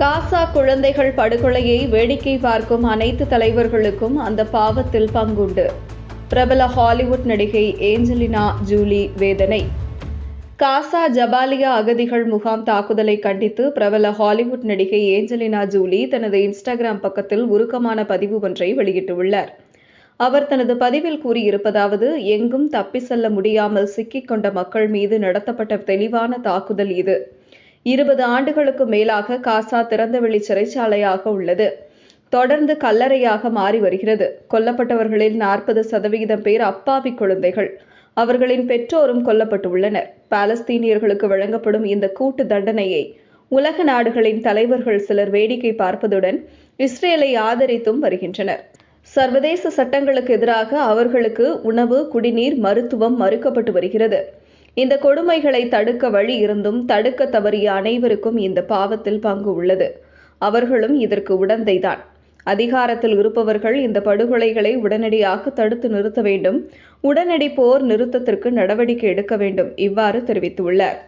காசா குழந்தைகள் படுகொலையை வேடிக்கை பார்க்கும் அனைத்து தலைவர்களுக்கும் அந்த பாவத்தில் பங்குண்டு. பிரபல ஹாலிவுட் நடிகை ஏஞ்சலினா ஜூலி வேதனை. காசா ஜபாலியா அகதிகள் முகாம் தாக்குதலை கண்டித்து பிரபல ஹாலிவுட் நடிகை ஏஞ்சலினா ஜூலி தனது இன்ஸ்டாகிராம் பக்கத்தில் உருக்கமான பதிவு ஒன்றை வெளியிட்டுள்ளார். அவர் தனது பதிவில் கூறியிருப்பதாவது எங்கும் தப்பி செல்ல முடியாமல் சிக்கிக்கொண்ட மக்கள் மீது நடத்தப்பட்ட தெளிவான தாக்குதல் இது. இருபது ஆண்டுகளுக்கு மேலாக காசா திறந்தவெளி சிறைச்சாலையாக உள்ளது. தொடர்ந்து கல்லறையாக மாறி வருகிறது. கொல்லப்பட்டவர்களில் நாற்பது சதவிகிதம் பேர் அப்பாவி குழந்தைகள். அவர்களின் பெற்றோரும் கொல்லப்பட்டுள்ளனர். பாலஸ்தீனியர்களுக்கு வழங்கப்படும் இந்த கூட்டு தண்டனையை உலக நாடுகளின் தலைவர்கள் சிலர் வேடிக்கை பார்ப்பதுடன் இஸ்ரேலை ஆதரித்தும் வருகின்றனர். சர்வதேச சட்டங்களுக்கு எதிராக அவர்களுக்கு உணவு குடிநீர் மருத்துவம் மறுக்கப்பட்டு வருகிறது. இந்த கொடுமைகளை தடுக்க வழி இருந்தும் தடுக்க தவறிய அனைவருக்கும் இந்த பாவத்தில் பங்கு உள்ளது. அவர்களும் இதற்கு உடந்தைதான். அதிகாரத்தில் இருப்பவர்கள் இந்த படுகொலைகளை உடனடியாக தடுத்து நிறுத்த வேண்டும். உடனடி போர் நிறுத்தத்திற்கு நடவடிக்கை எடுக்க வேண்டும். இவ்வாறு தெரிவித்துள்ளார்.